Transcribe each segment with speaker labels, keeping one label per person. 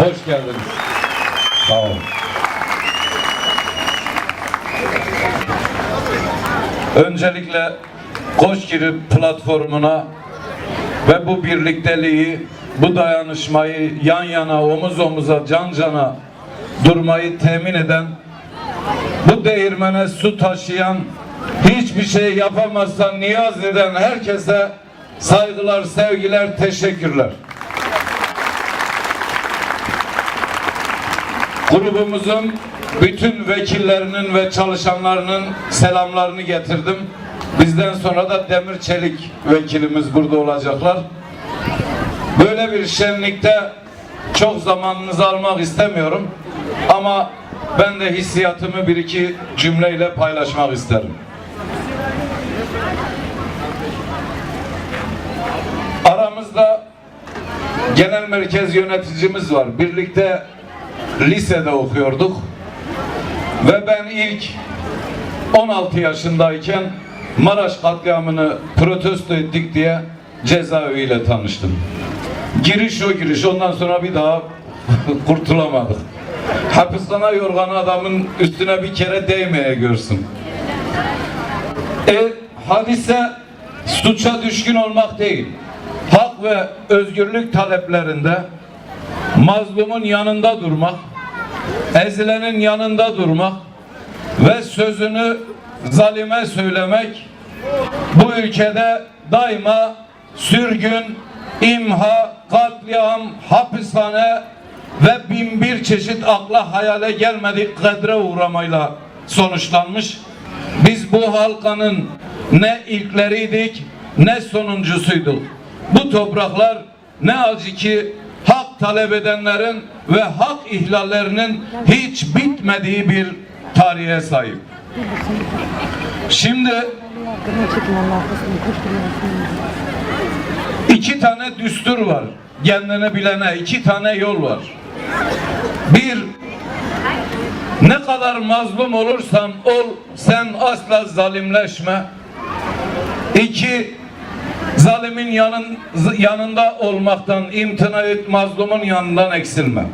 Speaker 1: Hoş geldiniz. Sağ olun. Öncelikle Koçgiri platformuna ve bu birlikteliği, bu dayanışmayı yan yana, omuz omuza, can cana durmayı temin eden, bu değirmene su taşıyan, hiçbir şey yapamazsan niyaz eden herkese saygılar, sevgiler, teşekkürler. Grubumuzun bütün vekillerinin ve çalışanlarının selamlarını getirdim. Bizden sonra da Demir Çelik vekilimiz burada olacaklar. Böyle bir şenlikte çok zamanınızı almak istemiyorum ama ben de hissiyatımı bir iki cümleyle paylaşmak isterim. Aramızda genel merkez yöneticimiz var. Birlikte lisede okuyorduk. Ve ben ilk 16 yaşındayken Maraş katliamını protesto ettik diye cezaeviyle tanıştım. Giriş o giriş. Ondan sonra bir daha kurtulamadık. Hapishane yorganı adamın üstüne bir kere değmeye görsün. E, hadise suça düşkün olmak değil. Hak ve özgürlük taleplerinde mazlumun yanında durmak, ezilenin yanında durmak ve sözünü zalime söylemek bu ülkede daima sürgün, imha, katliam, hapishane ve bin bir çeşit akla hayale gelmedik kadre uğramayla sonuçlanmış. Biz bu halkanın ne ilkleriydik ne sonuncusuyduk. Bu topraklar ne acı ki talep edenlerin ve hak ihlallerinin hiç bitmediği bir tarihe sahip. Şimdi iki tane düstur var. Kendini bilene iki tane yol var. Bir, ne kadar mazlum olursan ol, sen asla zalimleşme. İki, zalimin yanın, yanında olmaktan imtina et, mazlumun yanından eksilme.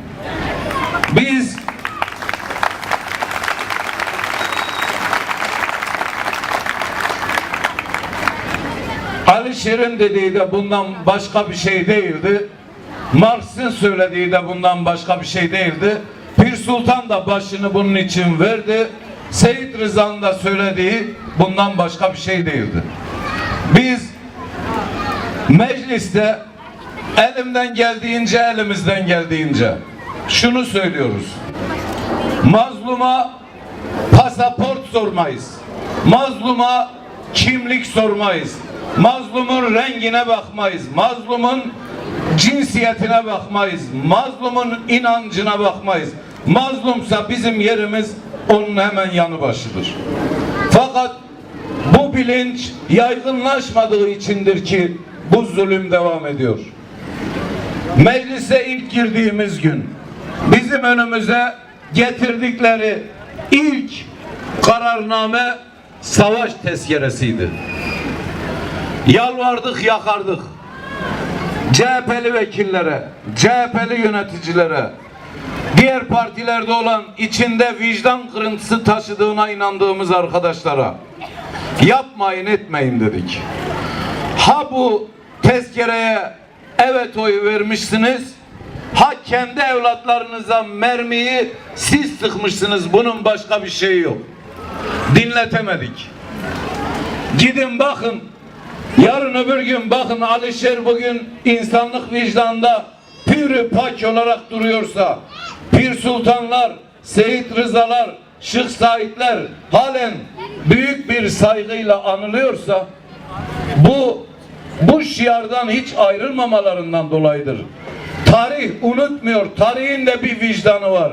Speaker 1: Biz Ali Şirin dediği de bundan başka bir şey değildi. Marx'ın söylediği de bundan başka bir şey değildi. Pir Sultan da başını bunun için verdi. Seyit Rıza'nın da söylediği bundan başka bir şey değildi. Biz mecliste elimden geldiğince elimizden geldiğince şunu söylüyoruz. Mazluma pasaport sormayız. Mazluma kimlik sormayız. Mazlumun rengine bakmayız. Mazlumun cinsiyetine bakmayız. Mazlumun inancına bakmayız. Mazlumsa bizim yerimiz onun hemen yanı başıdır. Fakat bu bilinç yaygınlaşmadığı içindir ki bu zulüm devam ediyor. Meclise ilk girdiğimiz gün bizim önümüze getirdikleri ilk kararname savaş tezkeresiydi. Yalvardık, yakardık. CHP'li vekillere, CHP'li yöneticilere, diğer partilerde olan içinde vicdan kırıntısı taşıdığına inandığımız arkadaşlara yapmayın etmeyin dedik. Ha bu tezkereye evet oy vermişsiniz, ha kendi evlatlarınıza mermiyi siz sıkmışsınız. Bunun başka bir şeyi yok. Dinletemedik. Gidin bakın. Yarın öbür gün bakın Alişer bugün insanlık vicdanında pürü pak olarak duruyorsa Pir Sultanlar, Seyit Rızalar, Şık Saidler halen büyük bir saygıyla anılıyorsa bu şiardan hiç ayrılmamalarından dolayıdır. Tarih unutmuyor. Tarihin de bir vicdanı var.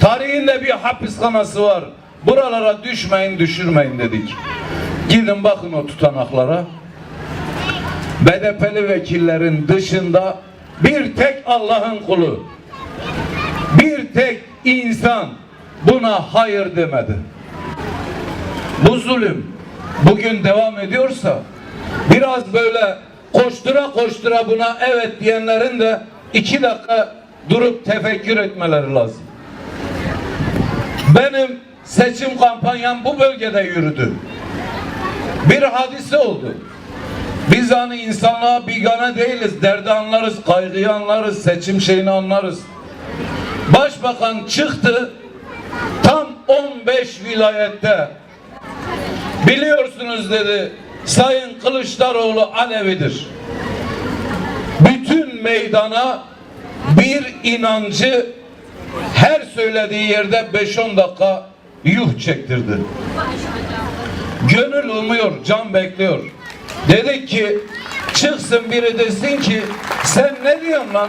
Speaker 1: Tarihin de bir hapishanası var. Buralara düşmeyin, düşürmeyin dedik. Gidin bakın o tutanaklara. BDP'li vekillerin dışında bir tek Allah'ın kulu, bir tek insan buna hayır demedi. Bu zulüm bugün devam ediyorsa biraz böyle koştura koştura buna evet diyenlerin de iki dakika durup tefekkür etmeleri lazım. Benim seçim kampanyam bu bölgede yürüdü. Bir hadise oldu. Biz hani insanlığa bigane değiliz. Derdi anlarız, kaygıyı anlarız, seçim şeyini anlarız. Başbakan çıktı. Tam 15 vilayette biliyorsunuz dedi. Sayın Kılıçdaroğlu Alevidir. Bütün meydana bir inancı her söylediği yerde 5-10 dakika yuh çektirdi. Gönül umuyor, can bekliyor. Dedik ki çıksın biri desin ki sen ne diyorsun lan?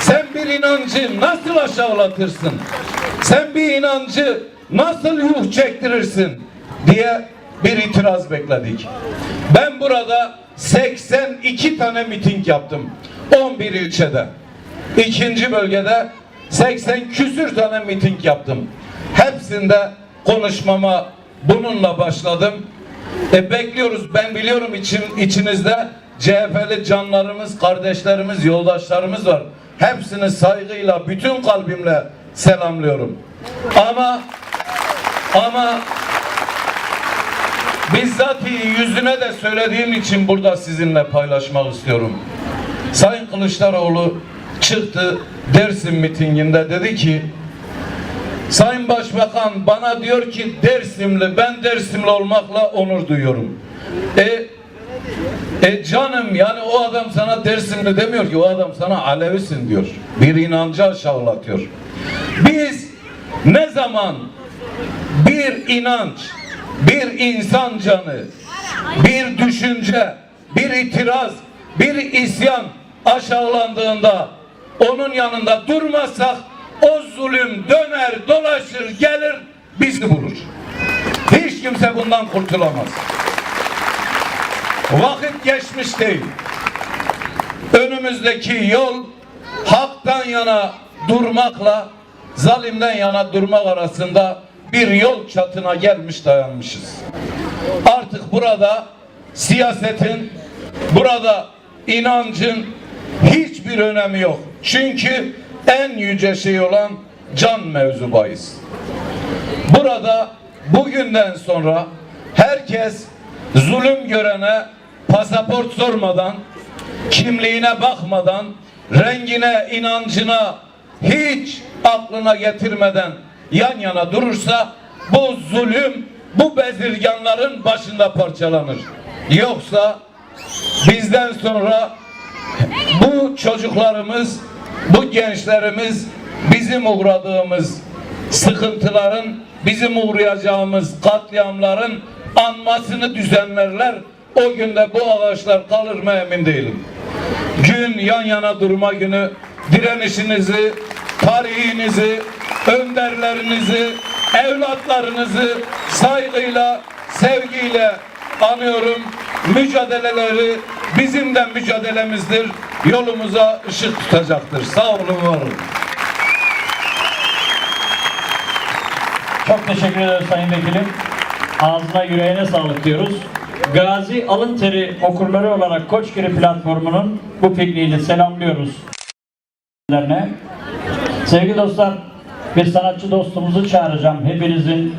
Speaker 1: Sen bir inancı nasıl aşağılatırsın? Sen bir inancı nasıl yuh çektirirsin? diye bir itiraz bekledik. Ben burada 82 tane miting yaptım. 11 ilçede. İkinci bölgede 80 küsür tane miting yaptım. Hepsinde konuşmama bununla başladım. E bekliyoruz. Ben biliyorum için içinizde CHP'li canlarımız, kardeşlerimiz, yoldaşlarımız var. Hepsini saygıyla, bütün kalbimle selamlıyorum. Ama ama bizzat yüzüne de söylediğim için burada sizinle paylaşmak istiyorum. Sayın Kılıçdaroğlu çıktı Dersim mitinginde dedi ki Sayın Başbakan bana diyor ki Dersimli ben Dersimli olmakla onur duyuyorum. E, e canım yani o adam sana Dersimli demiyor ki o adam sana Alevisin diyor. Bir inancı aşağılatıyor. Biz ne zaman bir inanç, bir insan canı, bir düşünce, bir itiraz, bir isyan aşağılandığında onun yanında durmazsak o zulüm döner dolaşır gelir bizi bulur. Hiç kimse bundan kurtulamaz. Vakit geçmiş değil. Önümüzdeki yol haktan yana durmakla zalimden yana durmak arasında bir yol çatına gelmiş dayanmışız. Artık burada siyasetin, burada inancın hiçbir önemi yok. Çünkü en yüce şey olan can mevzu bahis. Burada bugünden sonra herkes zulüm görene pasaport sormadan, kimliğine bakmadan, rengine, inancına hiç aklına getirmeden yan yana durursa bu zulüm bu bezirganların başında parçalanır. Yoksa bizden sonra bu çocuklarımız, bu gençlerimiz bizim uğradığımız sıkıntıların, bizim uğrayacağımız katliamların anmasını düzenlerler. O günde bu ağaçlar kalır mı emin değilim. Gün yan yana durma günü direnişinizi, tarihinizi, önderlerinizi, evlatlarınızı saygıyla, sevgiyle anıyorum. Mücadeleleri bizim de mücadelemizdir. Yolumuza ışık tutacaktır. Sağ olun, var olun.
Speaker 2: Çok teşekkür ederiz Sayın Vekilim. Ağzına yüreğine sağlık diyoruz. Gazi Alın Teri okurları olarak Koçgiri platformunun bu pikniğini selamlıyoruz. Sevgili dostlar, bir sanatçı dostumuzu çağıracağım. Hepinizin